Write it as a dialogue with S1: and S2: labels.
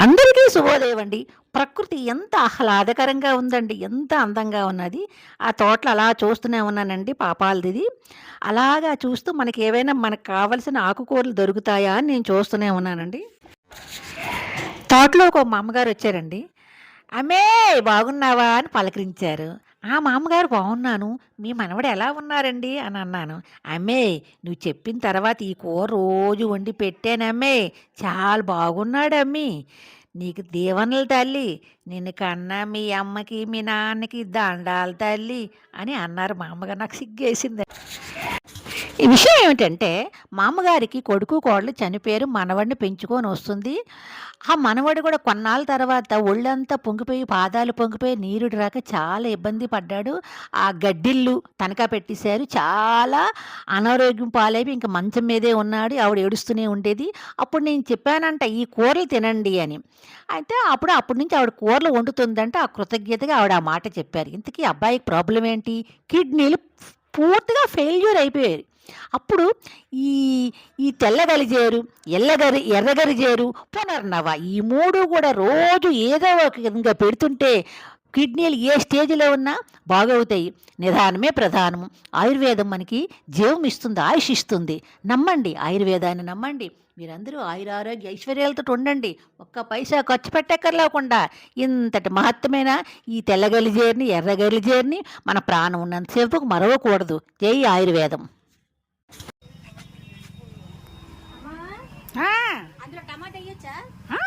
S1: అందరికీ శుభోదయం అండి ప్రకృతి ఎంత ఆహ్లాదకరంగా ఉందండి. ఎంత అందంగా ఉన్నది. ఆ తోటలు అలా చూస్తూనే ఉన్నానండి పాపాలది అలాగా చూస్తూ మనకి ఏవైనా మనకు కావలసిన ఆకుకూరలు దొరుకుతాయా అని నేను చూస్తూనే ఉన్నానండి. తోటలో ఒక మా అమ్మగారు వచ్చారండి. అమ్మే బాగున్నావా? అని పలకరించారు. ఆ మామగారు బాగున్నాను మీ మనవడు ఎలా ఉన్నారండి? అని అన్నాను. అమ్మే నువ్వు చెప్పిన తర్వాత ఈ కూర రోజు వండి పెట్టానమ్మే చాలా బాగున్నాడు అమ్మి. నీకు దీవెనలు తల్లి. నిన్ను కన్నా మీ అమ్మకి మీ నాన్నకి దండాలు తల్లి అని అన్నారు. మా అమ్మగారు నాకు సిగ్గేసింది. ఈ విషయం ఏమిటంటే మామగారికి కొడుకు కోడలు చనిపోయారు మనవడిని పెంచుకొని వస్తుంది. ఆ మనవడు కూడా కొన్నాళ్ళ తర్వాత ఒళ్ళంతా పొంగిపోయి పాదాలు పొంగిపోయి నీరుడు రాక చాలా ఇబ్బంది పడ్డాడు. ఆ గడ్డిళ్ళు తనఖా పెట్టేశారు. చాలా అనారోగ్యం పాలైపోయి ఇంకా మంచం మీదే ఉన్నాడు. ఆవిడ ఏడుస్తూనే ఉండేది. అప్పుడు నేను చెప్పానంట ఈ కూరలు తినండి అని. అయితే అప్పుడు అప్పటి నుంచి ఆవిడ కూరలు వండుతుందంటే. ఆ కృతజ్ఞతగా ఆవిడ ఆ మాట చెప్పారు. ఇంతకీ అబ్బాయికి ప్రాబ్లం ఏంటి కిడ్నీలు పూర్తిగా ఫెయిల్యూర్ అయిపోయారు అప్పుడు ఈ ఈ తెల్లగలిజేరు ఎల్లగరి ఎర్రగరిజేరు పునర్నవ ఈ మూడు కూడా రోజు ఏదో ఒక విధంగా పెడుతుంటే కిడ్నీలు ఏ స్టేజ్లో ఉన్నా బాగవుతాయి. నిదానమే ప్రధానము. ఆయుర్వేదం మనకి జీవం ఇస్తుంది ఆయుష్ ఇస్తుంది. నమ్మండి ఆయుర్వేదాన్ని నమ్మండి. మీరందరూ ఆయురారోగ్య ఐశ్వర్యాలతో ఉండండి. ఒక్క పైసా ఖర్చు పెట్టక్కర్లేకుండా ఇంతటి మహత్తమైన ఈ తెల్లగలిజేరిని ఎర్రగలిజేరిని మన ప్రాణం ఉన్నంతసేపు మరవకూడదు. జై ఆయుర్వేదం.
S2: ఆ,
S3: అందులో టమాటా వేయచ్చా
S2: ఆ,